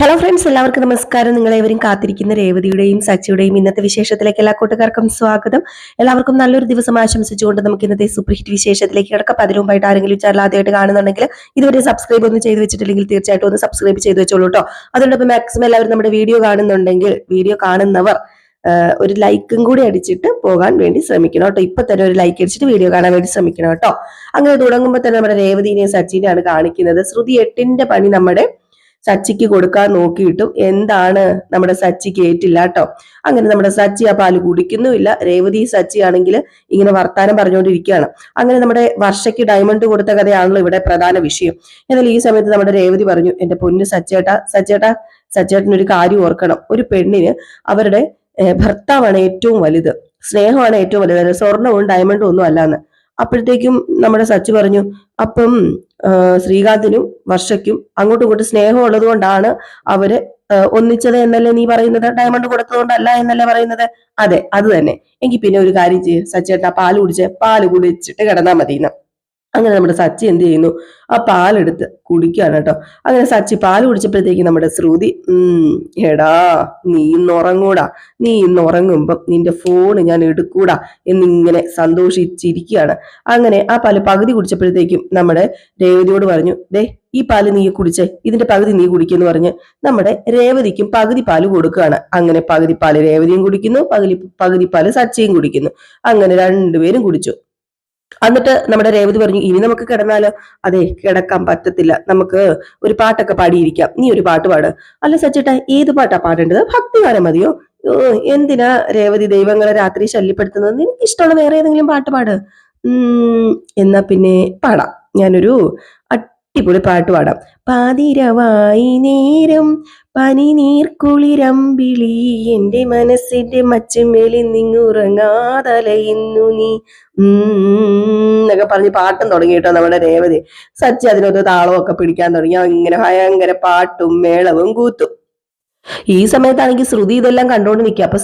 Hello friends എല്ലാവർക്കും നമസ്കാരം. നിങ്ങളേവരും കാത്തിരിക്കുന്ന രേവതിയുടെയും സച്ചിയുടെയും ഇന്നത്തെ വിശേഷത്തിലേക്ക് എല്ലാ കൂട്ടുകാർക്കും സ്വാഗതം. എല്ലാവർക്കും നല്ലൊരു ദിവസം ആശംസിച്ചുകൊണ്ട് നമുക്ക് ഇന്നത്തെ സൂപ്പർ ഹിറ്റ് വിശേഷത്തിലേക്ക് കിടക്കാം. അതിനു മുമ്പായിട്ട് ആരെങ്കിലും ചാനൽ ആദ്യമായിട്ട് കാണുന്നുണ്ടെങ്കിൽ ഇതുവരെ സബ്സ്ക്രൈബ് ഒന്നും ചെയ്ത് വെച്ചിട്ടില്ലെങ്കിൽ തീർച്ചയായിട്ടും ഒന്ന് സബ്സ്ക്രൈബ് ചെയ്ത് വെച്ചോളൂ കേട്ടോ അതുകൊണ്ടിപ്പോൾ മാക്സിമം എല്ലാവരും നമ്മുടെ വീഡിയോ കാണുന്നുണ്ടെങ്കിൽ വീഡിയോ കാണുന്നവർ ഒരു ലൈക്കും കൂടി അടിച്ചിട്ട് പോകാൻ വേണ്ടി ശ്രമിക്കണം കേട്ടോ ഇപ്പൊ തന്നെ ഒരു ലൈക്ക് അടിച്ചിട്ട് വീഡിയോ കാണാൻ വേണ്ടി ശ്രമിക്കണം കേട്ടോ അങ്ങനെ തുടങ്ങുമ്പോൾ തന്നെ നമ്മുടെ രേവതിനെയും സച്ചിനെയാണ് കാണിക്കുന്നത്. ശ്രുതി എട്ടിന്റെ പണി നമ്മുടെ സച്ചിക്ക് കൊടുക്കാൻ നോക്കിയിട്ടും എന്താണ് നമ്മുടെ സച്ചി കേട്ടില്ല കേട്ടോ അങ്ങനെ നമ്മുടെ സച്ചി ആ പാൽ കുടിക്കുന്നുമില്ല. രേവതി സച്ചി ആണെങ്കിൽ ഇങ്ങനെ വർത്താനം പറഞ്ഞുകൊണ്ടിരിക്കുകയാണ് അങ്ങനെ നമ്മുടെ വർഷയ്ക്ക് ഡയമണ്ട് കൊടുത്ത കഥയാണല്ലോ ഇവിടെ പ്രധാന വിഷയം. എന്നാൽ ഈ സമയത്ത് നമ്മുടെ രേവതി പറഞ്ഞു എന്റെ പൊന്ന് സച്ചേട്ട സച്ചേട്ട സച്ചേട്ടനൊരു കാര്യം ഓർക്കണം. ഒരു പെണ്ണിന് അവരുടെ ഭർത്താവാണ് ഏറ്റവും വലുത്. സ്നേഹമാണ് ഏറ്റവും വലുത്. സ്വർണവും ഡയമണ്ടും ഒന്നും അല്ലാന്ന്. അപ്പോഴത്തേക്കും നമ്മുടെ സച്ചി പറഞ്ഞു അപ്പം ശ്രീകാന്തിനും വർഷയ്ക്കും അങ്ങോട്ടും ഇങ്ങോട്ടും സ്നേഹം ഉള്ളത് കൊണ്ടാണ് അവർ ഒന്നിച്ചത് എന്നല്ലേ നീ പറയുന്നത്? ഡയമണ്ട് കൊടുത്തതുകൊണ്ടല്ല എന്നല്ലേ പറയുന്നത്? അതെ അത് തന്നെ. എങ്കിൽ പിന്നെ ഒരു കാര്യം ചെയ്യ് സച്ചേട്ടാ പാൽ കുടിച്ച് പാൽ കുടിച്ചിട്ട് കിടന്നാ മതി എന്ന് അങ്ങനെ നമ്മുടെ സച്ചി എന്ത് ചെയ്യുന്നു? ആ പാലെടുത്ത് കുടിക്കുകയാണ് കേട്ടോ. അങ്ങനെ സച്ചി പാൽ കുടിച്ചപ്പോഴത്തേക്ക് നമ്മുടെ ശ്രുതി എടാ നീ ഇന്ന് ഉറങ്ങൂടാ. നീ ഇന്ന് ഉറങ്ങുമ്പം നിന്റെ ഫോൺ ഞാൻ എടുക്കൂടാ എന്നിങ്ങനെ സന്തോഷിച്ചിരിക്കുകയാണ്. അങ്ങനെ ആ പാൽ പകുതി കുടിച്ചപ്പോഴത്തേക്കും നമ്മുടെ രേവതിയോട് പറഞ്ഞു ദേ ഈ പാൽ നീ കുടിച്ചേ. ഇതിന്റെ പകുതി നീ കുടിക്കുന്നു പറഞ്ഞ് നമ്മുടെ രേവതിക്കും പകുതി പാൽ കൊടുക്കുകയാണ്. അങ്ങനെ പകുതി പാൽ രേവതിയും കുടിക്കുന്നു പകുതി പകുതി പാൽ സച്ചിയും കുടിക്കുന്നു. അങ്ങനെ രണ്ടുപേരും കുടിച്ചു. എന്നിട്ട് നമ്മുടെ രേവതി പറഞ്ഞു ഇനി നമുക്ക് കിടന്നാലോ അതെ കിടക്കാൻ പറ്റത്തില്ല. നമുക്ക് ഒരു പാട്ടൊക്കെ പാടിയിരിക്കാം. നീ ഒരു പാട്ട് പാട്. അല്ല സച്ചിട്ട ഏത് പാട്ടാ പാടേണ്ടത്? ഭക്തിഗാനം മതിയോ? എന്തിനാ രേവതി ദൈവങ്ങളെ രാത്രി ശല്യപ്പെടുത്തുന്നത്? നിനക്ക് ഇഷ്ടമുള്ള വേറെ ഏതെങ്കിലും പാട്ട് പാട്. എന്നാ പിന്നെ പാടാം. ഞാനൊരു അടിപൊളി പാട്ട് പാടാം. പാതിരവായി നേരം പനി നീർക്കുളിരമ്പിളി എന്റെ മനസ്സിന്റെ മച്ചുമേലിൽ നിങ്ങുറങ്ങാതലയുന്നു നീ. എന്നൊക്കെ പറഞ്ഞ് പാട്ടും തുടങ്ങി കേട്ടോ നമ്മുടെ രേവതി. സച്ചി അതിനൊത്ത് താളമൊക്കെ പിടിക്കാൻ തുടങ്ങി. ഇങ്ങനെ ഭയങ്കര പാട്ടും മേളവും കൂത്തും. ഈ സമയത്താണെങ്കിൽ ശ്രുതി ഇതെല്ലാം കണ്ടോണ്ട് നിൽക്കുക. അപ്പൊ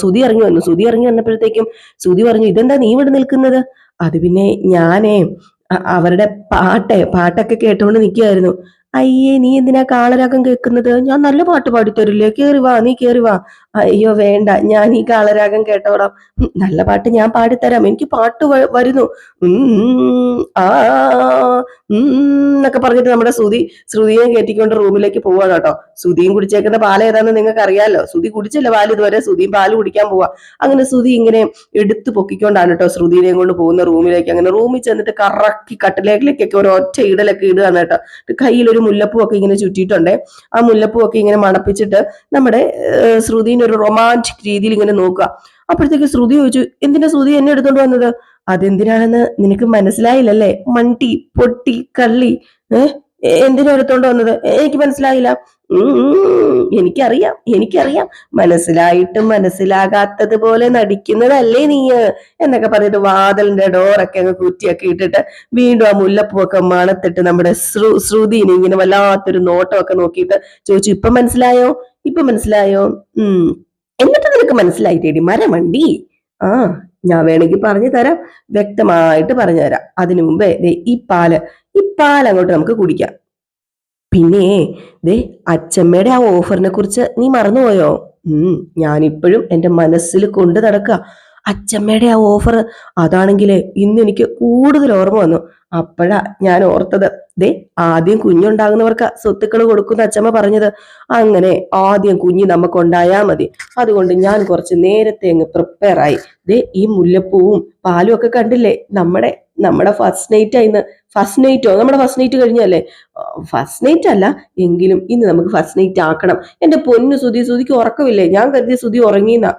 ശ്രുതി ഇറങ്ങി വന്നു. ശ്രുതി ഇറങ്ങി വന്നപ്പോഴത്തേക്കും ശ്രുതി പറഞ്ഞു ഇതെന്താ നീ ഇവിടെ നിൽക്കുന്നത്? അത് പിന്നെ ഞാനേ അവരുടെ പാട്ടേ പാട്ടൊക്കെ കേട്ടുകൊണ്ട് നിൽക്കുകയായിരുന്നു അയ്യേ നീ എന്തിനാ കാളരാഗം കേൾക്കുന്നത്? ഞാൻ നല്ല പാട്ട് പാടിത്തരില്ലേ. കേറി വാ നീ കേറി വാ. അയ്യോ വേണ്ട. ഞാൻ ഈ കാളരാഗം കേട്ടോളാം. നല്ല പാട്ട് ഞാൻ പാടിത്തരാം. എനിക്ക് പാട്ട് വരുന്നു. ആ എന്നൊക്കെ പറഞ്ഞിട്ട് നമ്മുടെ ശ്രുതി ശ്രുതിയെ കയറ്റിക്കൊണ്ട് റൂമിലേക്ക് പോവാണ് കേട്ടോ. ശ്രുതിയും കുടിച്ചേക്കുന്ന പാൽ ഏതാണെന്ന് നിങ്ങൾക്ക് അറിയാലോ ശ്രുതി കുടിച്ചില്ല പാൽ ഇതുവരെ? ശ്രുതിയും പാൽ കുടിക്കാൻ പോവാ. അങ്ങനെ ശ്രുതി ഇങ്ങനെ എടുത്തു പൊക്കിക്കൊണ്ടാണ് കേട്ടോ ശ്രുതിനെയും കൊണ്ട് പോകുന്ന റൂമിലേക്ക്. അങ്ങനെ റൂമിൽ ചെന്നിട്ട് കറക്കി കട്ടിലേക്കിലേക്കൊക്കെ ഒരു ഒറ്റ ഇടലൊക്കെ ഇടുകയാണ് കേട്ടോ. കയ്യിൽ ഒരു മുല്ലപ്പൂ ഒക്കെ ഇങ്ങനെ ചുറ്റിയിട്ടുണ്ടേ. ആ മുല്ലപ്പൂ ഒക്കെ ഇങ്ങനെ മണപ്പിച്ചിട്ട് നമ്മുടെ ശ്രുതിനെ ഒരു റൊമാന്റിക് രീതിയിൽ ഇങ്ങനെ നോക്കുക. അപ്പോഴത്തേക്ക് ശ്രുതി ചോദിച്ചു എന്തിനാ ശ്രുതി എന്നെ എടുത്തോണ്ട് വന്നത്? അതെന്തിനാണെന്ന് നിനക്ക് മനസ്സിലായില്ലല്ലേ? മണ്ടി പൊട്ടി കള്ളി ഏഹ് എന്തിനാ എടുത്തോണ്ട് വന്നത്? എനിക്ക് മനസ്സിലായില്ല. എനിക്കറിയാം എനിക്കറിയാം. മനസ്സിലായിട്ടും മനസ്സിലാകാത്തത് പോലെ നടിക്കുന്നതല്ലേ നീ എന്നൊക്കെ പറഞ്ഞിട്ട് വാതിലിന്റെ ഡോറൊക്കെ അങ്ങ് കുറ്റിയൊക്കെ ഇട്ടിട്ട് വീണ്ടും ആ മുല്ലപ്പൂവൊക്കെ മണത്തിട്ട് നമ്മുടെ ശ്രു ശ്രുതിനെ ഇങ്ങനെ വല്ലാത്തൊരു നോട്ടമൊക്കെ നോക്കിയിട്ട് ചോദിച്ചു ഇപ്പൊ മനസ്സിലായോ? ഇപ്പൊ മനസ്സിലായോ? ഉം. എന്നിട്ട് നിനക്ക് മനസ്സിലായി തേടി മരമണ്ടി. ആ ഞാൻ വേണമെങ്കിൽ പറഞ്ഞു തരാം. വ്യക്തമായിട്ട് പറഞ്ഞു തരാം. അതിനു മുമ്പേ ദേ ഈ പാൽ ഈ പാൽ അങ്ങോട്ട് നമുക്ക് കുടിക്കാം. പിന്നെ ദേ അച്ചമ്മയുടെ ആ ഓഫറിനെ കുറിച്ച് നീ മറന്നുപോയോ? ഉം. ഞാനിപ്പോഴും എന്റെ മനസ്സിൽ കൊണ്ടു നടക്കുക. അച്ചമ്മയുടെ ആ ഓഫർ അതാണെങ്കിൽ ഇന്ന് എനിക്ക് കൂടുതൽ ഓർമ്മ വന്നു. അപ്പോഴാ ഞാൻ ഓർത്തത്. ദേ ആദ്യം കുഞ്ഞുണ്ടാകുന്നവർക്ക് സ്വത്തുക്കൾ കൊടുക്കുന്ന അച്ചമ്മ പറഞ്ഞത്. അങ്ങനെ ആദ്യം കുഞ്ഞ് നമുക്ക് ഉണ്ടായാൽ മതി. അതുകൊണ്ട് ഞാൻ കുറച്ച് നേരത്തെ അങ്ങ് പ്രിപ്പയർ ആയി. ദേ ഈ മുല്ലപ്പൂവും പാലും ഒക്കെ കണ്ടില്ലേ? നമ്മുടെ നമ്മുടെ ഫസ്റ്റ് നൈറ്റ് ആയിന്ന് ഫസ്റ്റ് നൈറ്റോ നമ്മുടെ ഫസ്റ്റ് നൈറ്റ് കഴിഞ്ഞല്ലേ? ഫസ്റ്റ് നൈറ്റ് അല്ല. എങ്കിലും ഇന്ന് നമുക്ക് ഫസ്റ്റ് നൈറ്റ് ആക്കണം. എന്റെ പൊന്നു സുതി സുതിക്ക് ഉറക്കമില്ലേ? ഞാൻ കരുതിയ സുധി ഉറങ്ങിയെന്നാ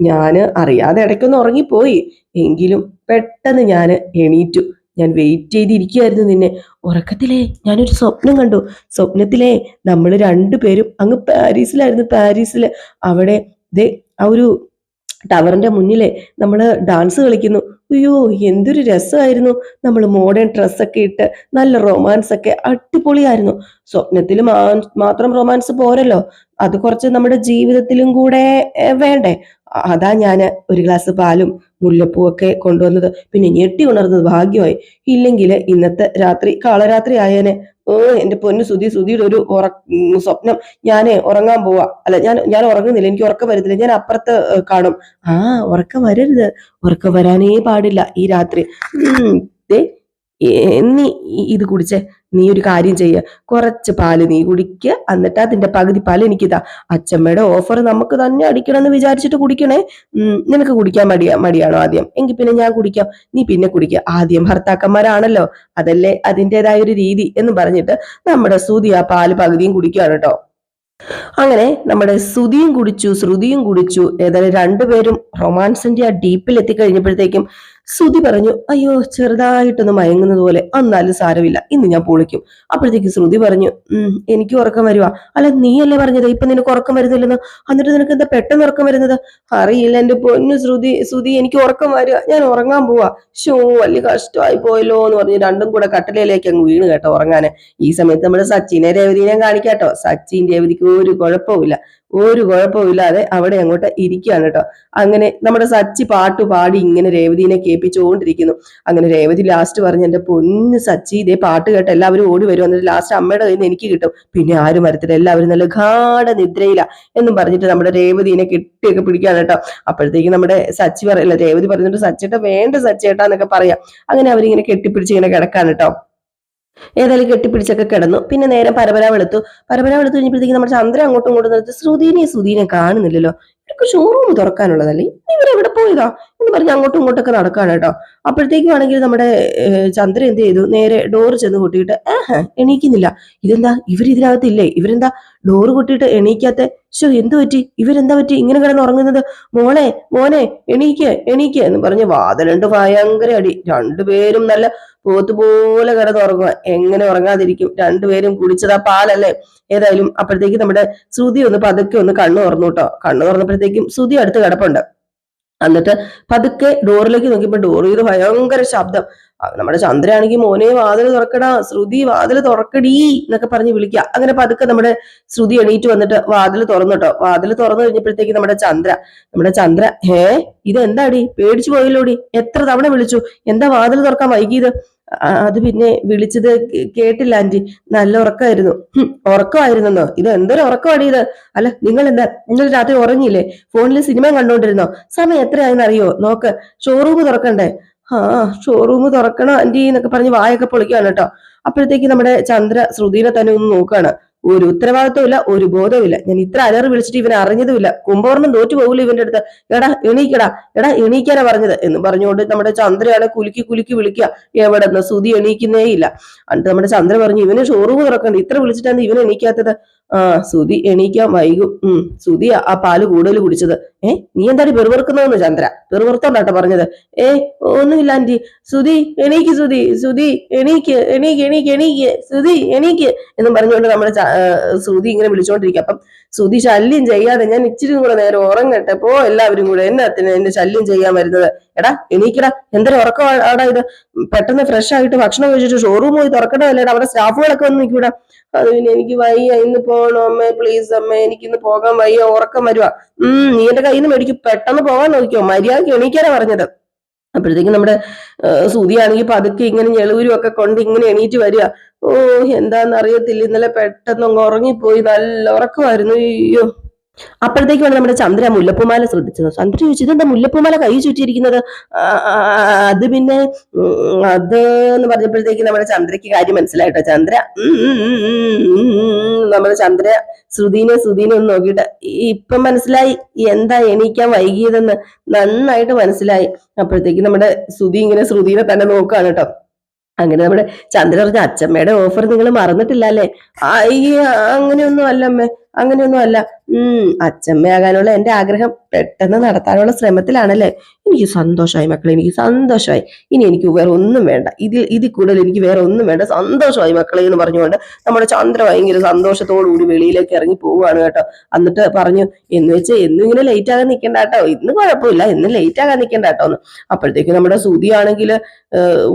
ഞാൻ അറിയാതെ ഇടയ്ക്കൊന്ന് ഉറങ്ങിപ്പോയി. എങ്കിലും പെട്ടെന്ന് ഞാൻ എണീറ്റു. ഞാൻ വെയിറ്റ് ചെയ്തിരിക്കുകയായിരുന്നു നിന്നെ. ഉറക്കത്തിലേ ഞാനൊരു സ്വപ്നം കണ്ടു. സ്വപ്നത്തിലേ നമ്മൾ രണ്ടുപേരും അങ്ങ് പാരീസിലായിരുന്നു. പാരീസിൽ അവിടെ ദേ ആ ഒരു ടവറിന്റെ മുന്നിലെ നമ്മൾ ഡാൻസ് കളിക്കുന്നു. അയ്യോ എന്തൊരു രസമായിരുന്നു. നമ്മൾ മോഡേൺ ഡ്രസ്സൊക്കെ ഇട്ട് നല്ല റൊമാൻസ് ഒക്കെ അടിപൊളിയായിരുന്നു. സ്വപ്നത്തിൽ മാത്രം റൊമാൻസ് പോരല്ലോ. അത് കുറച്ച് നമ്മുടെ ജീവിതത്തിലും കൂടെ വേണ്ടേ. അതാ ഞാൻ ഒരു ഗ്ലാസ് പാലും മുല്ലപ്പൂവൊക്കെ കൊണ്ടുവന്നത്. പിന്നെ ഞെട്ടി ഉണർന്നത് ഭാഗ്യമായി. ഇല്ലെങ്കിൽ ഇന്നത്തെ രാത്രി കാളരാത്രി ആയേനെ ഓ എന്റെ പൊന്ന് സുധി സുധിയുടെ ഒരു ഉറ സ്വപ്നം ഞാൻ ഉറങ്ങാൻ പോവാ. അല്ല ഞാൻ ഞാൻ ഉറങ്ങുന്നില്ല എനിക്ക് ഉറക്കം വരുന്നില്ല ഞാൻ അപ്പുറത്ത് കാണും. ആ ഉറക്കം വരരുത്. ഉറക്കം വരാനേ പാടില്ല ഈ രാത്രി. ഏ, നീ ഇത് കുടിച്ചേ നീ ഒരു കാര്യം ചെയ്യ. കുറച്ച് പാൽ നീ കുടിക്കുക എന്നിട്ട് അതിന്റെ പകുതി പാൽ എനിക്കിതാ. അച്ഛമ്മയുടെ ഓഫർ നമുക്ക് തന്നെ അടിക്കണം എന്ന് വിചാരിച്ചിട്ട് കുടിക്കണേ. നിനക്ക് കുടിക്കാൻ മടിയാ മടിയാണോ ആദ്യം? എങ്കിൽ പിന്നെ ഞാൻ കുടിക്കാം. നീ പിന്നെ കുടിക്കുക ആദ്യം ഭർത്താക്കന്മാരാണല്ലോ. അതല്ലേ അതിന്റെതായ ഒരു രീതി എന്ന് പറഞ്ഞിട്ട് നമ്മുടെ സുതി ആ പാൽ പകുതിയും കുടിക്കുകയാണ് കേട്ടോ അങ്ങനെ നമ്മുടെ സുതിയും കുടിച്ചു ശ്രുതിയും കുടിച്ചു. ഏതായാലും രണ്ടുപേരും റൊമാൻസിന്റെ ആ ഡീപ്പിൽ എത്തിക്കഴിഞ്ഞപ്പോഴത്തേക്കും ശ്രുതി പറഞ്ഞു അയ്യോ ചെറുതായിട്ടൊന്ന് മയങ്ങുന്നത് പോലെ എന്നാലും സാരമില്ല ഇന്ന് ഞാൻ പൊളിക്കും. അപ്പോഴത്തേക്ക് ശ്രുതി പറഞ്ഞു ഉം എനിക്ക് ഉറക്കം വരുവാ. അല്ല നീയല്ലേ പറഞ്ഞത്? ഇപ്പൊ നിനക്ക് ഉറക്കം വരുന്നില്ലെന്ന്? എന്നിട്ട് നിനക്ക് എന്താ പെട്ടെന്ന് ഉറക്കം വരുന്നത്? അറിയില്ല എന്റെ പൊന്നു ശ്രുതി ശ്രുതി എനിക്ക് ഉറക്കം വരിക. ഞാൻ ഉറങ്ങാൻ പോവാ. ഷോ വലിയ കഷ്ടമായി പോയല്ലോ എന്ന് പറഞ്ഞ് രണ്ടും കൂടെ കട്ടലയിലേക്ക് അങ്ങ് വീണ് കേട്ടോ ഉറങ്ങാന്. ഈ സമയത്ത് നമ്മുടെ സച്ചിനെ രേവതിനെ കാണിക്കാട്ടോ സച്ചിൻ രേവതിക്ക് ഒരു കുഴപ്പമില്ല ഒരു കുഴപ്പമില്ലാതെ അവിടെ അങ്ങോട്ട് ഇരിക്കുകയാണ് കേട്ടോ. അങ്ങനെ നമ്മുടെ സച്ചി പാട്ട് പാടി ഇങ്ങനെ രേവതിനെ കേൾപ്പിച്ചുകൊണ്ടിരിക്കുന്നു അങ്ങനെ രേവതി ലാസ്റ്റ് പറഞ്ഞു എന്റെ പൊന്ന് സച്ചി ഇതേ പാട്ട് കേട്ട് എല്ലാവരും ഓടി വരും. എന്നിട്ട് ലാസ്റ്റ് അമ്മയുടെ കയ്യിൽ നിന്ന് എനിക്ക് കിട്ടും. പിന്നെ ആരും വരത്തില്ല. എല്ലാവരും നല്ല ഗാഠ നിദ്രയില്ല എന്നും പറഞ്ഞിട്ട് നമ്മുടെ രേവതിനെ കെട്ടിയൊക്കെ പിടിക്കാണ് കേട്ടോ. അപ്പോഴത്തേക്ക് നമ്മുടെ സച്ചി പറയില്ല രേവതി പറഞ്ഞിട്ട് സച്ചേട്ട വേണ്ട സച്ചേട്ടാ എന്നൊക്കെ പറയാം. അങ്ങനെ അവരിങ്ങനെ കെട്ടിപ്പിടിച്ച് ഇങ്ങനെ കിടക്കാണ് കേട്ടോ. ഏതായാലും കെട്ടിപ്പിടിച്ചൊക്കെ കിടന്നു. പിന്നെ നേരം പരപര വെളുത്തു. പരപര വെളുത്തു കഴിഞ്ഞപ്പോഴത്തേക്ക് നമ്മുടെ ചന്ദ്രൻ അങ്ങോട്ടും ഇങ്ങോട്ടും നിർത്തി ശ്രുതിനെ ശ്രുതിനെ കാണുന്നില്ലല്ലോ. ഇവർക്ക് ഷോറൂം തുറക്കാനുള്ളതല്ലേ? ഇവരെവിടെ പോയതാ? എന്ന് പറഞ്ഞ് അങ്ങോട്ടും ഇങ്ങോട്ടൊക്കെ നടക്കാണ് കേട്ടോ. അപ്പോഴത്തേക്കും ആണെങ്കിൽ നമ്മുടെ ചന്ദ്ര എന്ത് ചെയ്തു? നേരെ ഡോറ് ചെന്ന് കൊട്ടിയിട്ട് ഏഹ് എണീക്കുന്നില്ല. ഇതെന്താ? ഇവർ ഇതിനകത്തില്ലേ? ഇവരെന്താ ഡോറ് കൊട്ടിയിട്ട് എണീക്കാത്ത? ശോ എന്ത് പറ്റി? ഇവരെന്താ പറ്റി? ഇങ്ങനെ കിടന്ന് ഉറങ്ങുന്നത്? മോളെ മോനെ എണീക്ക് എണീക്ക്. എന്ന് പറഞ്ഞ് വാതിലുണ്ട് ഭയങ്കര അടി. രണ്ടുപേരും നല്ല പോത്തുപോലെ കിടന്ന് ഉറങ്ങുക എങ്ങനെ ഉറങ്ങാതിരിക്കും? രണ്ടുപേരും കുടിച്ചതാ പാലല്ലേ? ഏതായാലും അപ്പോഴത്തേക്ക് നമ്മുടെ ശ്രുതി ഒന്ന് പതുക്കെ ഒന്ന് കണ്ണു തുറന്നു കേട്ടോ. കണ്ണു തുറന്നപ്പോഴത്തേക്കും ശ്രുതി അടുത്ത് കിടപ്പുണ്ട്. എന്നിട്ട് പതുക്കെ ഡോറിലേക്ക് നോക്കിയപ്പോ ഡോറിൽ ഭയങ്കര ശബ്ദം. നമ്മുടെ ചന്ദ്രയാണെങ്കിൽ മോനെ വാതിൽ തുറക്കടാ ശ്രുതി വാതിൽ തുറക്കടീ എന്നൊക്കെ പറഞ്ഞ് വിളിക്കുക അങ്ങനെ പതുക്കെ നമ്മുടെ ശ്രുതി എണീറ്റ് വന്നിട്ട് വാതിൽ തുറന്നു കേട്ടോ വാതിൽ തുറന്നു കഴിഞ്ഞപ്പോഴത്തേക്ക് നമ്മുടെ ചന്ദ്ര നമ്മുടെ ചന്ദ്ര ഹേ ഇത് എന്താടി പേടിച്ചു പോയല്ലോടി? എത്ര തവണ വിളിച്ചു? എന്താ വാതിൽ തുറക്കാൻ വൈകിയത്? അത് പിന്നെ വിളിച്ചത് കേട്ടില്ല ആന്റി നല്ല ഉറക്കമായിരുന്നു. ഉറക്കമായിരുന്നോ ഇത് എന്തൊരു ഉറക്കമാണ് ഇത്? അല്ല നിങ്ങൾ എന്താ നിങ്ങൾ രാത്രി ഉറങ്ങിയില്ലേ? ഫോണിൽ സിനിമ കണ്ടോണ്ടിരുന്നോ? സമയം എത്രയായെന്ന് അറിയോ നോക്ക് ഷോറൂം തുറക്കണ്ടേ? ആ ഷോറൂം തുറക്കണം ആന്റി എന്നൊക്കെ പറഞ്ഞ് വായൊക്കെ പൊളിക്കുകയാണ് കേട്ടോ. അപ്പോഴത്തേക്ക് നമ്മുടെ ചന്ദ്ര ശ്രുതിനെ തന്നെ ഒന്ന് നോക്കുകയാണ് ഒരു ഉത്തരവാദിത്വമില്ല ഒരു ബോധവുമില്ല. ഞാൻ ഇത്ര അലറി വിളിച്ചിട്ട് ഇവനെ അറിഞ്ഞതുമില്ല. കുംഭവർണം തോറ്റു പോകില്ല ഇവന്റെ അടുത്ത്. എടാ എണീക്കടാ എടാ എണീക്കാനാ പറഞ്ഞത് എന്ന് പറഞ്ഞുകൊണ്ട് നമ്മുടെ ചന്ദ്രയാളെ കുലുക്കി കുലുക്കി വിളിക്കുക. എവിടെ നിന്ന് സുതി എണീക്കുന്നേ ഇല്ല എന്നിട്ട് നമ്മുടെ ചന്ദ്ര പറഞ്ഞു ഇവന് ഷോറൂം തുറക്കണ്ട. ഇത്ര വിളിച്ചിട്ടാണ് ഇവൻ എണീക്കാത്തത്. ആ സുതി എണീക്കാൻ വൈകും. ഉം സുതിയാ ആ പാൽ കൂടുതൽ കുടിച്ചത്. ഏ നീ എന്താണ് പെറുപെറുക്കുന്നതെന്ന് ചന്ദ്ര? പെറുപെറുത്തോണ്ടാട്ടോ പറഞ്ഞത്. ഏ ഒന്നുമില്ല ആന്റി സുതി എണീക്ക് സുതി സുതി എണീക്ക് എണീക്ക് എണീക്ക് എണീക്ക്. സുതി എണീക്ക്. എന്നും പറഞ്ഞുകൊണ്ട് നമ്മുടെ സുധി ഇങ്ങനെ വിളിച്ചോണ്ടിരിക്കുക അപ്പം സുതി ശല്യം ചെയ്യാതെ ഞാൻ ഇച്ചിരി കൂടെ നേരം ഉറങ്ങട്ടെപ്പോ എല്ലാവരും കൂടെ എന്നാത്തിന് എന്നെ ശല്യം ചെയ്യാൻ വരുന്നത്. എടാ എണീക്കടാ. എന്തൊരു ഉറക്കം ആടാ ഇത്? പെട്ടെന്ന് ഫ്രഷ് ആയിട്ട് ഭക്ഷണം കഴിച്ചിട്ട് ഷോറൂം പോയി തുറക്കണമല്ലേടാ അവിടെ സ്റ്റാഫുകളൊക്കെ വന്ന് നിൽക്കൂടാ. അത് പിന്നെ എനിക്ക് വയ്യ ഇന്ന് പോകണം അമ്മേ പ്ലീസ് അമ്മേ എനിക്ക് ഇന്ന് പോകാൻ വയ്യ ഉറക്കം വരുവാ. ഉം നീ എന്റെ കയ്യിൽ നിന്ന് മേടിക്കും. പെട്ടെന്ന് പോകാൻ നോക്കിയോ മര്യാദയ്ക്ക് എണീക്കാനാ പറഞ്ഞത്. അപ്പോഴത്തേക്കും നമ്മുടെ സുതിയാണെങ്കിൽ പതുക്കെ ഇങ്ങനെ ഞെളൂരും ഒക്കെ കൊണ്ട് ഇങ്ങനെ എണീറ്റ് വരിക. ഓ എന്താന്ന് അറിയത്തില്ല ഇന്നലെ പെട്ടെന്ന് അങ്ങ് ഉറങ്ങിപ്പോയി. നല്ല ഉറക്കമായിരുന്നു. അയ്യോ. അപ്പോഴത്തേക്കാണ് നമ്മുടെ ചന്ദ്ര മുല്ലപ്പൂമാല ശ്രദ്ധിച്ചത്. ചന്ദ്ര ചോദിച്ചു ഇതെന്താ മുല്ലപ്പൂമാല കൈ ചുറ്റിയിരിക്കുന്നത്? അത് പിന്നെ അത് എന്ന് പറഞ്ഞപ്പോഴത്തേക്ക് നമ്മുടെ ചന്ദ്രയ്ക്ക് കാര്യം മനസ്സിലായിട്ടോ? ചന്ദ്ര നമ്മുടെ ചന്ദ്ര ശ്രുതിനെ ശ്രുതിനെ ഒന്ന് നോക്കിയിട്ട് ഇപ്പം മനസ്സിലായി എന്താ എണീക്കാൻ വൈകിയതെന്ന്? നന്നായിട്ട് മനസ്സിലായി. അപ്പോഴത്തേക്ക് നമ്മുടെ ശ്രുതി ഇങ്ങനെ ശ്രുതിനെ തന്നെ നോക്കുകയാണ് കേട്ടോ. അങ്ങനെ നമ്മുടെ ചന്ദ്ര പറഞ്ഞ അച്ഛമ്മയുടെ ഓഫർ നിങ്ങൾ മറന്നിട്ടില്ല അല്ലേ? അയ്യ അങ്ങനെയൊന്നും അല്ല അമ്മേ അങ്ങനെയൊന്നും അല്ല. ഉം അച്ഛമ്മയാകാനുള്ള എന്റെ ആഗ്രഹം പെട്ടെന്ന് നടത്താനുള്ള ശ്രമത്തിലാണല്ലേ? എനിക്ക് സന്തോഷമായി മക്കളെ എനിക്ക് സന്തോഷമായി. ഇനി എനിക്ക് വേറെ ഒന്നും വേണ്ട. ഇതിൽ ഇതിൽ കൂടുതൽ എനിക്ക് വേറെ ഒന്നും വേണ്ട. സന്തോഷമായി മക്കളെ എന്ന് പറഞ്ഞുകൊണ്ട് നമ്മുടെ ചന്ദ്ര ഭയങ്കര സന്തോഷത്തോടുകൂടി വെളിയിലേക്ക് ഇറങ്ങി പോവുകയാണ് കേട്ടോ. എന്നിട്ട് പറഞ്ഞു എന്ന് വെച്ച് എന്നും ഇങ്ങനെ ലേറ്റ് ആകാൻ നിൽക്കണ്ട കേട്ടോ. ഇന്ന് കുഴപ്പമില്ല. ഇന്ന് ലേറ്റ് ആകാൻ നിൽക്കണ്ട കേട്ടോ. എന്ന്. അപ്പോഴത്തേക്ക് നമ്മുടെ ശ്രുതി ആണെങ്കിൽ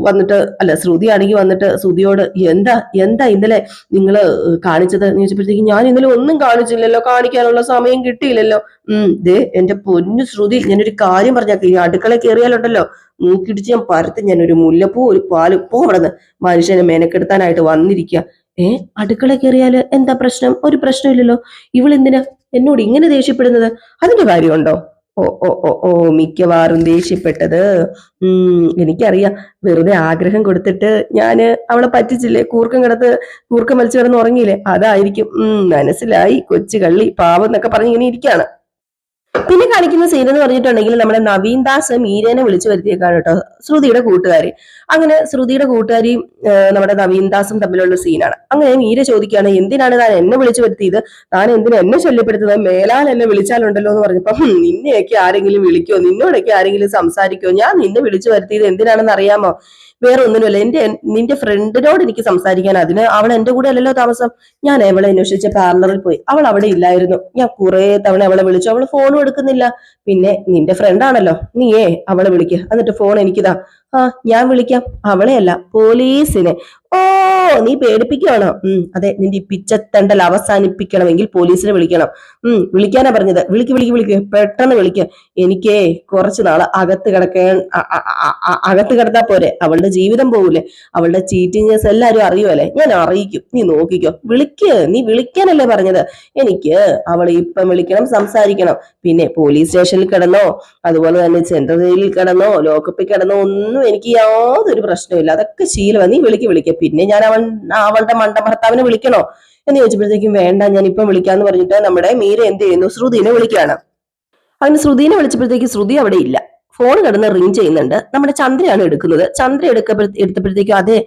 വന്നിട്ട് അല്ല ശ്രുതി ആണെങ്കിൽ വന്നിട്ട് ശ്രുതിയോട് എന്താ എന്താ ഇന്നലെ നിങ്ങൾ കാണിച്ചത്? എന്ന് ചോദിച്ചപ്പോഴത്തേക്ക് ഞാൻ ഇന്നലെ ഒന്നും കാണിച്ചില്ലല്ലോ കാണിക്കാനുള്ള സമയം കിട്ടിയില്ലല്ലോ. ഉം ദേ എന്റെ പൊന്നു ശ്രുതി ഞാനൊരു കാര്യം പറഞ്ഞേക്കാം ഈ അടുക്കള കയറിയാലുണ്ടല്ലോ മൂക്കിടിച്ച് ഞാൻ പരത്ത് ഞാൻ ഒരു മുല്ലപ്പൂ ഒരു പാൽ പോ അവിടെ മനുഷ്യനെ മെനക്കെടുത്താനായിട്ട് വന്നിരിക്കുക ഏ അടുക്കള കയറിയാൽ എന്താ പ്രശ്നം? ഒരു പ്രശ്നമില്ലല്ലോ. ഇവൾ എന്തിനാ എന്നോട് ഇങ്ങനെ ദേഷ്യപ്പെടുന്നത്? അതിന്റെ കാര്യമുണ്ടോ? ഓ ഓ ഓ ഓ മിക്കവാറും ദേഷ്യപ്പെട്ടത്. ഉം എനിക്കറിയാം. വെറുതെ ആഗ്രഹം കൊടുത്തിട്ട് ഞാൻ അവളെ പറ്റിച്ചില്ലേ? കൂർക്കം കിടത്ത് കൂർക്കം വലിച്ചു കിടന്ന് ഉറങ്ങിയില്ലേ? അതായിരിക്കും. ഉം മനസ്സിലായി. കൊച്ചു കള്ളി പാവം എന്നൊക്കെ പറഞ്ഞ് ഇങ്ങനെ ഇരിക്കാണ് പിന്നെ കാണിക്കുന്ന സീൻ എന്ന് പറഞ്ഞിട്ടുണ്ടെങ്കിൽ നമ്മുടെ നവീൻ ദാസ് മീരനെ വിളിച്ചു വരുത്തിയേക്കാണ് കേട്ടോ. ശ്രുതിയുടെ കൂട്ടുകാരി. അങ്ങനെ ശ്രുതിയുടെ കൂട്ടുകാരിയും നമ്മുടെ നവീൻ ദാസും തമ്മിലുള്ള സീനാണ് അങ്ങനെ മീര ചോദിക്കുകയാണ് എന്തിനാണ് താൻ എന്നെ വിളിച്ചു വരുത്തിയത്? താൻ എന്തിനാ എന്നെ ശല്യപ്പെടുത്തുന്നത്? മേലാൽ എന്നെ വിളിച്ചാലുണ്ടല്ലോ എന്ന് പറഞ്ഞപ്പോ "ഹും, നിന്നെയൊക്കെ ആരെങ്കിലും വിളിക്കോ? നിന്നോടൊക്കെ ആരെങ്കിലും സംസാരിക്കോ? ഞാൻ നിന്നെ വിളിച്ചു വരുത്തിയത് എന്തിനാണെന്ന് അറിയാമോ? വേറെ ഒന്നിനുമല്ല എന്റെ നിന്റെ ഫ്രണ്ടിനോട് എനിക്ക് സംസാരിക്കാൻ അതിന് അവൾ എന്റെ കൂടെ അല്ലല്ലോ താമസം. ഞാൻ അവളെ അന്വേഷിച്ച പാർലറിൽ പോയി. അവൾ അവിടെ ഇല്ലായിരുന്നു. ഞാൻ കുറെ തവണ അവളെ വിളിച്ചു. അവൾ ഫോണും എടുക്കുന്നില്ല. പിന്നെ നിന്റെ ഫ്രണ്ടാണല്ലോ നീയേ അവളെ വിളിക്കുക എന്നിട്ട് ഫോൺ എനിക്കിതാ. ആ ഞാൻ വിളിക്കാം. അവളെയല്ല പോലീസിനെ. ഓ നീ പേടിപ്പിക്കുകയാണോ ഉം അതെ നിന്റെ ഈ പിച്ചത്തണ്ടൽ അവസാനിപ്പിക്കണമെങ്കിൽ പോലീസിനെ വിളിക്കണം. ഉം വിളിക്കാനാ പറഞ്ഞത്. വിളിക്ക് വിളിക്ക് വിളിക്ക്. പെട്ടെന്ന് വിളിക്ക. എനിക്കേ കുറച്ചു നാൾ അകത്ത് അ- അകത്ത് കിടത്താ പോരെ. അവളുടെ ജീവിതം പോകൂലേ. അവളുടെ ചീറ്റിങ്സ് എല്ലാരും അറിയുമല്ലേ ഞാൻ അറിയിക്കും. നീ നോക്കിക്കോ. വിളിക്ക്. നീ വിളിക്കാനല്ലേ പറഞ്ഞത്. എനിക്ക് അവൾ ഇപ്പം വിളിക്കണം സംസാരിക്കണം. പിന്നെ പോലീസ് സ്റ്റേഷനിൽ കിടന്നോ അതുപോലെ തന്നെ സെൻട്രൽ ജയിലിൽ കിടന്നോ ലോക്കപ്പിൽ കിടന്നോ ഒന്നും എനിക്ക് യാതൊരു പ്രശ്നമില്ല അതൊക്കെ ശീലമാണ് നീ വിളിക്ക് വിളിക്ക. പിന്നെ ഞാൻ അവൻ അവളുടെ മണ്ട ഭർത്താവിനെ വിളിക്കണോ? എന്ന് ചോദിച്ചപ്പോഴത്തേക്കും വേണ്ട ഞാൻ ഇപ്പം വിളിക്കാന്ന് പറഞ്ഞിട്ട് നമ്മുടെ മീര എന്ത് ചെയ്യുന്നു? ശ്രുതിനെ വിളിക്കുകയാണ്. അങ്ങനെ ശ്രുതിനെ വിളിച്ചപ്പോഴത്തേക്ക് ശ്രുതി അവിടെ ഇല്ല. ഫോൺ കിടന്ന് റിങ് ചെയ്യുന്നുണ്ട്. നമ്മുടെ ചന്ദ്രയാണ് എടുക്കുന്നത്. ചന്ദ്ര എടുക്ക എടുത്തപ്പോഴത്തേക്കും അതെ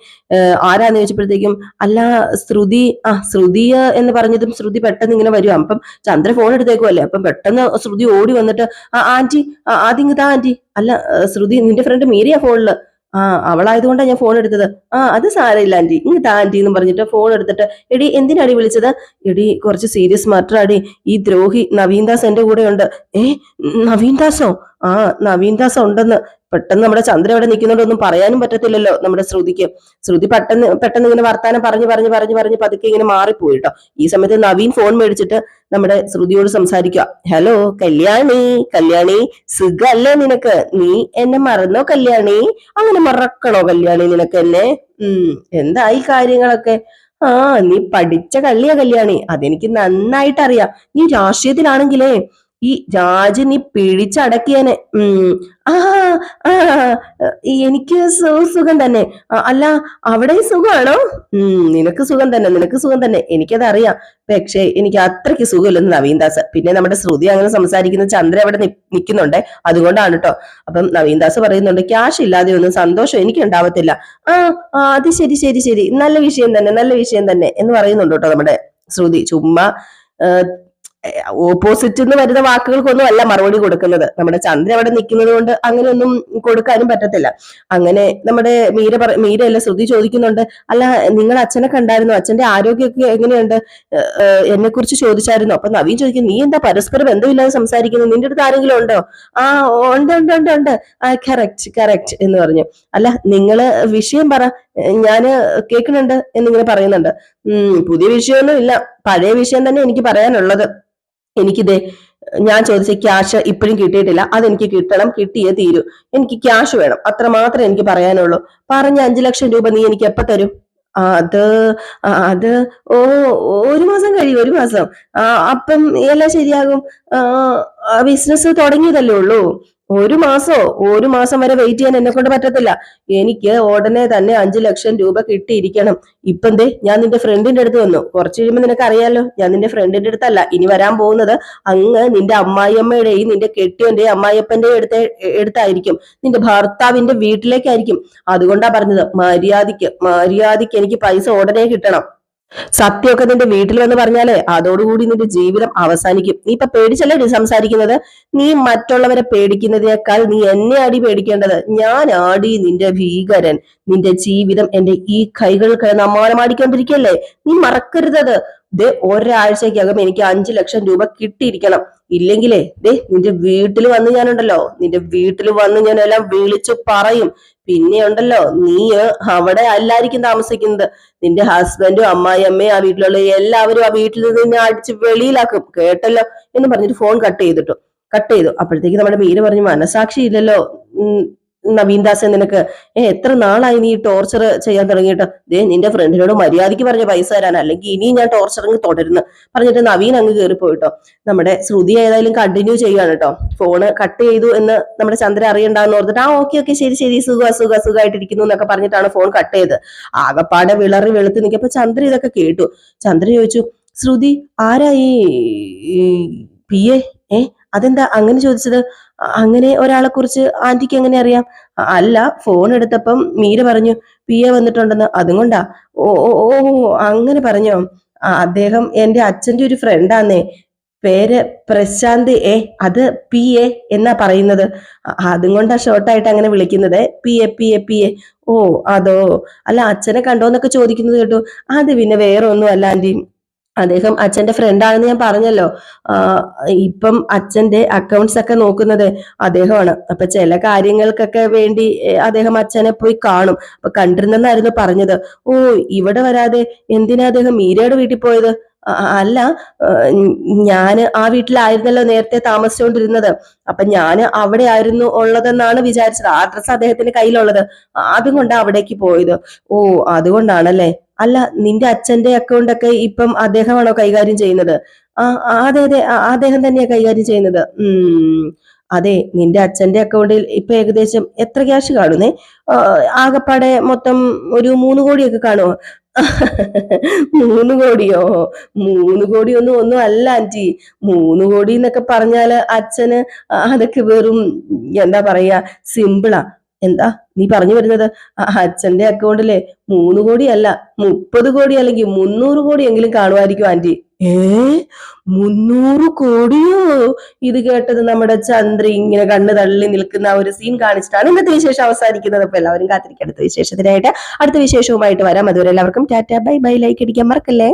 ആരാന്ന് ചോദിച്ചപ്പോഴത്തേക്കും അല്ല ശ്രുതി ആ ശ്രുതി എന്ന് പറഞ്ഞതും ശ്രുതി പെട്ടെന്ന് ഇങ്ങനെ വരും. അപ്പം ചന്ദ്ര ഫോൺ എടുത്തേക്കുമല്ലേ അപ്പം പെട്ടെന്ന് ശ്രുതി ഓടി വന്നിട്ട് ആ ആന്റി ആദ്യം ഇതാ ആന്റി അല്ല ശ്രുതി നിന്റെ ഫ്രണ്ട് മീരിയ ഫോണിൽ ആ അവളായതുകൊണ്ടാണ് ഞാൻ ഫോൺ എടുത്തത്. ആ അത് സാരമില്ല ആന്റി ഇങ്ങ് ആന്റി എന്ന് പറഞ്ഞിട്ട് ഫോൺ എടുത്തിട്ട് എടി എന്തിനാടി വിളിച്ചത്? എടി കുറച്ച് സീരിയസ് മാറ്റർ ആടി ഈ ദ്രോഹി നവീൻ ദാസ് എന്റെ കൂടെ ഉണ്ട് ഏ നവീൻ ദാസോ ആ നവീൻ ദാസ് ഉണ്ടെന്ന്. പെട്ടെന്ന് നമ്മുടെ ചന്ദ്ര അവിടെ നിൽക്കുന്നതുകൊണ്ടൊന്നും പറയാനും പറ്റത്തില്ലല്ലോ നമ്മുടെ ശ്രുതിക്ക്. ശ്രുതി പെട്ടെന്ന് പെട്ടെന്ന് ഇങ്ങനെ വർത്താനം പറഞ്ഞു പറഞ്ഞു പറഞ്ഞു പറഞ്ഞു പതുക്കെ ഇങ്ങനെ മാറിപ്പോയി കേട്ടോ ഈ സമയത്ത് നവീൻ ഫോൺ മേടിച്ചിട്ട് നമ്മുടെ ശ്രുതിയോട് സംസാരിക്കുക ഹലോ കല്യാണി കല്യാണി സുഖല്ലേ നിനക്ക്? നീ എന്നെ മറന്നോ കല്യാണി? അങ്ങനെ മറക്കണോ കല്യാണി നിനക്ക് എന്നെ? ഉം എന്തായി കാര്യങ്ങളൊക്കെ? ആ നീ പഠിച്ച കള്ളിയാ കല്യാണി. അതെനിക്ക് നന്നായിട്ട് അറിയാം നീ രാഷ്ട്രീയത്തിലാണെങ്കിലേ ഈ രാജ് നീ പിടിച്ചടക്കിയനെ. ആ ആ എനിക്ക് സുഖം തന്നെ. അല്ല അവിടെ സുഖമാണോ? നിനക്ക് സുഖം തന്നെ നിനക്ക് സുഖം തന്നെ. എനിക്കത് അറിയാം പക്ഷേ എനിക്ക് അത്രയ്ക്ക് സുഖമില്ലെന്ന് നവീൻദാസ്. പിന്നെ നമ്മുടെ ശ്രുതി അങ്ങനെ സംസാരിക്കുന്ന ചന്ദ്ര അവിടെ നിൽക്കുന്നുണ്ട് അതുകൊണ്ടാണ് കേട്ടോ അപ്പം നവീൻദാസ് പറയുന്നുണ്ട് ക്യാഷ് ഇല്ലാതെ ഒന്നും സന്തോഷം എനിക്ക് ഉണ്ടാവത്തില്ല ആ, അത് ശരി ശരി ശരി. നല്ല വിഷയം തന്നെ നല്ല വിഷയം തന്നെ എന്ന് പറയുന്നുണ്ട് കേട്ടോ നമ്മുടെ ശ്രുതി. ചുമ്മാ ഓപ്പോസിറ്റ് എന്ന് വരുന്ന വാക്കുകൾക്കൊന്നും അല്ല മറുപടി കൊടുക്കുന്നത്. നമ്മുടെ ചന്ദ്ര അവിടെ നിൽക്കുന്നത് കൊണ്ട് അങ്ങനെയൊന്നും കൊടുക്കാനും പറ്റത്തില്ല. അങ്ങനെ നമ്മുടെ മീര പറ മീരയല്ല ശ്രുതി ചോദിക്കുന്നുണ്ട് അല്ല നിങ്ങൾ അച്ഛനെ കണ്ടായിരുന്നു? അച്ഛന്റെ ആരോഗ്യമൊക്കെ എങ്ങനെയുണ്ട്? എന്നെ കുറിച്ച് ചോദിച്ചായിരുന്നു. അപ്പൊ നവീൻ ചോദിക്കും നീ എന്താ പരസ്പര ബന്ധമില്ലാതെ സംസാരിക്കുന്നത് നിന്റെ അടുത്ത് ആരെങ്കിലും ഉണ്ടോ? ആ ഉണ്ട് ഉണ്ട് ഉണ്ട് ഉണ്ട്. ആ കറക്റ്റ് കറക്റ്റ് എന്ന് പറഞ്ഞു. അല്ല നിങ്ങൾ വിഷയം പറ. ഞാൻ കേൾക്കുന്നുണ്ട് എന്നിങ്ങനെ പറയുന്നുണ്ട്. ഉം പുതിയ വിഷയമൊന്നും ഇല്ല പഴയ വിഷയം തന്നെ എനിക്ക് പറയാനുള്ളത്. എനിക്കിതേ ഞാൻ ചോദിച്ച ക്യാഷ് ഇപ്പോഴും കിട്ടിയിട്ടില്ല. അതെനിക്ക് കിട്ടണം കിട്ടിയേ തീരൂ. എനിക്ക് ക്യാഷ് വേണം. അത്ര മാത്രമേ എനിക്ക് പറയാനുള്ളൂ. പറഞ്ഞ അഞ്ചു ലക്ഷം രൂപ നീ എനിക്ക് എപ്പോ തരും? അത് അത് ഓ ഒരു മാസം കഴിയും ഒരു മാസം. അപ്പം എല്ലാം ശരിയാകും. ബിസിനസ് തുടങ്ങിയതല്ലേ ഉള്ളൂ. ഒരു മാസോ? ഒരു മാസം വരെ വെയിറ്റ് ചെയ്യാൻ എന്നെ കൊണ്ട് പറ്റത്തില്ല. എനിക്ക് ഉടനെ തന്നെ അഞ്ചു ലക്ഷം രൂപ കിട്ടിയിരിക്കണം. ഇപ്പന്തേ ഞാൻ നിന്റെ ഫ്രണ്ടിന്റെ അടുത്ത് വന്നു. കുറച്ച് കഴിയുമ്പോൾ നിനക്ക് അറിയാലോ ഞാൻ നിന്റെ ഫ്രണ്ടിന്റെ അടുത്തല്ല. ഇനി വരാൻ പോകുന്നത് അങ്ങ് നിന്റെ അമ്മായിയമ്മയുടെയും നിന്റെ കെട്ടിയന്റെയും അമ്മായിയപ്പന്റെയും അടുത്ത് എടുത്തായിരിക്കും നിന്റെ ഭർത്താവിന്റെ വീട്ടിലേക്കായിരിക്കും. അതുകൊണ്ടാ പറഞ്ഞത് മര്യാദയ്ക്ക് മര്യാദയ്ക്ക് എനിക്ക് പൈസ ഉടനെ കിട്ടണം. സത്യമൊക്കെ നിന്റെ വീട്ടിൽ വന്ന് പറഞ്ഞാലേ അതോടുകൂടി നിന്റെ ജീവിതം അവസാനിക്കും. നീ ഇപ്പൊ പേടിച്ചല്ലേ നീ സംസാരിക്കുന്നത്? നീ മറ്റുള്ളവരെ പേടിക്കുന്നതിനേക്കാൾ നീ എന്നെ ആടി പേടിക്കേണ്ടത്? ഞാൻ ആടി നിന്റെ ഭീകരൻ. നിന്റെ ജീവിതം എന്റെ ഈ കൈകൾ കിടന്ന് അമ്മാനമാടിക്കൊണ്ടിരിക്കല്ലേ നീ മറക്കരുതത്. ദേ ഒരാഴ്ചക്കകം എനിക്ക് അഞ്ചു ലക്ഷം രൂപ കിട്ടിയിരിക്കണം. ഇല്ലെങ്കിലേ ദേ നിന്റെ വീട്ടിൽ വന്ന് ഞാനുണ്ടല്ലോ. നിന്റെ വീട്ടിൽ വന്ന് ഞാൻ എല്ലാം വിളിച്ചു പറയും. പിന്നെ ഉണ്ടല്ലോ നീ അവിടെ അല്ലായിരിക്കും താമസിക്കുന്നത്. നിന്റെ ഹസ്ബൻഡും അമ്മായി അമ്മയും ആ വീട്ടിലുള്ള എല്ലാവരും ആ വീട്ടിൽ നിന്നെ അടിച്ച് വെളിയിലാക്കും. കേട്ടല്ലോ? എന്ന് പറഞ്ഞിട്ട് ഫോൺ കട്ട് ചെയ്തിട്ടു. കട്ട് ചെയ്തു. അപ്പോഴത്തേക്ക് നമ്മുടെ മീര പറഞ്ഞു മനസാക്ഷി ഇല്ലല്ലോ ഉം, നവീൻ ദാസ് നിനക്ക് ഏ എത്ര നാളായി നീ ടോർച്ചർ ചെയ്യാൻ തുടങ്ങിയിട്ട്? ദേ നിന്റെ ഫ്രണ്ടിനോട് മര്യാദയ്ക്ക് പറഞ്ഞ പൈസ തരാൻ അല്ലെങ്കിൽ ഇനിയും ഞാൻ ടോർച്ചറിങ് തുടരുന്നു. പറഞ്ഞിട്ട് നവീൻ അങ്ങ് കയറി പോയിട്ടോ നമ്മുടെ ശ്രുതി ഏതായാലും കണ്ടിന്യൂ ചെയ്യാണ് കേട്ടോ ഫോണ് കട്ട് ചെയ്തു എന്ന് നമ്മുടെ ചന്ദ്രൻ അറിയണ്ടെന്ന് ഓർത്തിട്ട് ആ ഓക്കെ ഓക്കെ ശരി ശരി സുഖ സുഖ സുഖമായിട്ടിരിക്കുന്നു എന്നൊക്കെ പറഞ്ഞിട്ടാണ് ഫോൺ കട്ട് ചെയ്ത്. ആകപ്പാടെ വിളറി വെളുത്ത് നിൽക്കിയപ്പോ ചന്ദ്ര ഇതൊക്കെ കേട്ടു. ചന്ദ്ര ചോദിച്ചു ശ്രുതി ആരാ ഈ പി എ? ഏ അതെന്താ അങ്ങനെ ചോദിച്ചത്? അങ്ങനെ ഒരാളെ കുറിച്ച് ആന്റിക്ക് എങ്ങനെ അറിയാം? അല്ല ഫോൺ എടുത്തപ്പം മീര പറഞ്ഞു പി എ വന്നിട്ടുണ്ടെന്ന്. അതും കൊണ്ടാ. ഓ ഓ അങ്ങനെ പറഞ്ഞോ. അദ്ദേഹം എന്റെ അച്ഛന്റെ ഒരു ഫ്രണ്ടാന്നേ പേര് പ്രശാന്ത് എ അത് പി എ എന്നാ പറയുന്നത്. അതും കൊണ്ടാ ഷോർട്ടായിട്ട് അങ്ങനെ വിളിക്കുന്നത്. P A P A P A ഓ അതോ? അല്ല അച്ഛനെ കണ്ടോന്നൊക്കെ ചോദിക്കുന്നത് കേട്ടു. അത് പിന്നെ വേറെ ഒന്നും അല്ല ആന്റി അദ്ദേഹം അച്ഛന്റെ ഫ്രണ്ടാണെന്ന് ഞാൻ പറഞ്ഞല്ലോ. ഇപ്പം അച്ഛന്റെ അക്കൗണ്ട്സ് ഒക്കെ നോക്കുന്നത് അദ്ദേഹമാണ്. അപ്പൊ ചില കാര്യങ്ങൾക്കൊക്കെ വേണ്ടി അദ്ദേഹം അച്ഛനെ പോയി കാണും. അപ്പൊ കണ്ടിരുന്നെന്നായിരുന്നു പറഞ്ഞത്. ഓ ഇവിടെ വരാതെ എന്തിനാ അദ്ദേഹം മീരയുടെ വീട്ടിൽ പോയത്? അല്ല ഞാൻ ആ വീട്ടിലായിരുന്നല്ലോ നേരത്തെ താമസിച്ചുകൊണ്ടിരുന്നത് അപ്പൊ ഞാൻ അവിടെ ആയിരുന്നു ഉള്ളതെന്നാണ് വിചാരിച്ചത്. ആ അഡ്രസ് അദ്ദേഹത്തിന്റെ കയ്യിലുള്ളത്. അതുകൊണ്ടാണ് കൊണ്ടാ അവിടേക്ക് പോയത്. ഓ അതുകൊണ്ടാണല്ലേ? അല്ല നിന്റെ അച്ഛന്റെ അക്കൗണ്ടൊക്കെ ഇപ്പം അദ്ദേഹമാണോ കൈകാര്യം ചെയ്യുന്നത്? ആ അതെ അതെ അദ്ദേഹം തന്നെയാ കൈകാര്യം ചെയ്യുന്നത്. ഉം അതെ നിന്റെ അച്ഛന്റെ അക്കൗണ്ടിൽ ഇപ്പൊ ഏകദേശം എത്ര ക്യാഷ് കാണുന്നേ? ആകപ്പാടെ മൊത്തം ഒരു മൂന്ന് കോടിയൊക്കെ കാണുമോ മൂന്ന് കോടിയോ? മൂന്ന് കോടിയൊന്നും ഒന്നും അല്ല ആന്റി മൂന്ന് കോടി എന്നൊക്കെ പറഞ്ഞാൽ അച്ഛന് അതൊക്കെ വെറും എന്താ പറയാ സിമ്പിളാ എന്താ നീ പറഞ്ഞു വരുന്നത്? അച്ഛന്റെ അക്കൗണ്ടിലെ മൂന്ന് കോടി അല്ല മുപ്പത് കോടി അല്ലെങ്കിൽ മുന്നൂറ് കോടി എങ്കിലും കാണുമായിരിക്കും ആന്റി ഏ മുന്നൂറ് കോടിയോ? ഇത് കേട്ടത് നമ്മുടെ ചന്ദ്ര ഇങ്ങനെ കണ്ണു തള്ളി നിൽക്കുന്ന ഒരു സീൻ കാണിച്ചിട്ടാണ് ഇന്നത്തെ വിശേഷം അവസാനിക്കുന്നത്. അപ്പൊ എല്ലാവരും കാത്തിരിക്കും അടുത്ത വിശേഷത്തിനായിട്ട് അടുത്ത വിശേഷവുമായിട്ട് വരാം. അതുവരെ എല്ലാവർക്കും ടാറ്റ ബൈ ബൈ. ലൈക്ക് അടിക്കാൻ മറക്കല്ലേ?